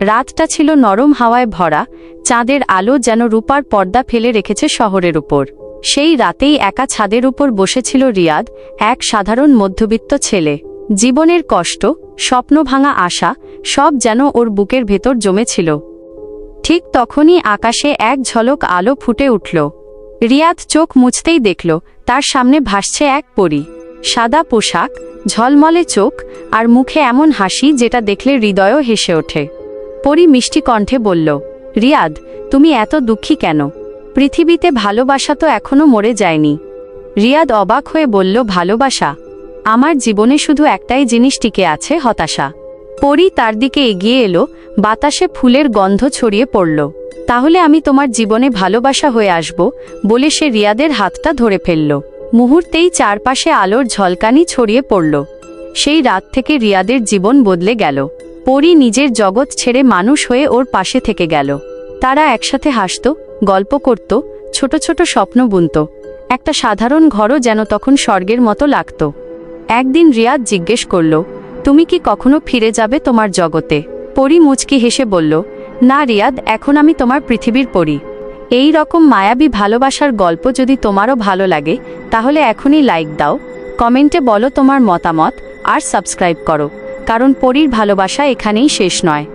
রাতটা ছিল নরম হাওয়ায় ভরা, চাঁদের আলো যেন রূপার পর্দা ফেলে রেখেছে শহরের উপর। সেই রাতেই একা ছাদের উপর বসেছিল রিয়াদ, এক সাধারণ মধ্যবিত্ত ছেলে। জীবনের কষ্ট, স্বপ্নভাঙা আশা, সব যেন ওর বুকের ভেতর জমেছিল। ঠিক তখনই আকাশে এক ঝলক আলো ফুটে উঠল। রিয়াদ চোখ মুছতেই দেখল, তার সামনে ভাসছে এক পরী। সাদা পোশাক, ঝলমলে চোখ, আর মুখে এমন হাসি যেটা দেখলে হৃদয়ও হেসে ওঠে। পরী মিষ্টি কণ্ঠে বলল, রিয়াদ, তুমি এত দুঃখী কেন? পৃথিবীতে ভালোবাসা তো এখনও মরে যায়নি। রিয়াদ অবাক হয়ে বলল, ভালোবাসা? আমার জীবনে শুধু একটাই জিনিস টিকে আছে, হতাশা। পরি তার দিকে এগিয়ে এলো, বাতাসে ফুলের গন্ধ ছড়িয়ে পড়ল। তাহলে আমি তোমার জীবনে ভালোবাসা হয়ে আসব? বলে সে রিয়াদের হাতটা ধরে ফেলল। মুহূর্তেই চারপাশে আলোর ঝলকানি ছড়িয়ে পড়ল। সেই রাত থেকে রিয়াদের জীবন বদলে গেল। পরি নিজের জগৎ ছেড়ে মানুষ হয়ে ওর পাশে থেকে গেল। তারা একসাথে হাসত, গল্প করত, ছোট ছোট স্বপ্ন বুনত। একটা সাধারণ ঘরও যেন তখন স্বর্গের মতো লাগত। একদিন রিয়াদ জিজ্ঞেস করল, তুমি কি কখনো ফিরে যাবে তোমার জগতে? পরি মুচকি হেসে বলল, না রিয়াদ, এখন আমি তোমার পৃথিবীর পরি। এই রকম মায়াবী ভালোবাসার গল্প যদি তোমারও ভালো লাগে, তাহলে এখনই লাইক দাও, কমেন্টে বলো তোমার মতামত, আর সাবস্ক্রাইব করো। কারণ পরীর ভালোবাসা এখানেই শেষ নয়।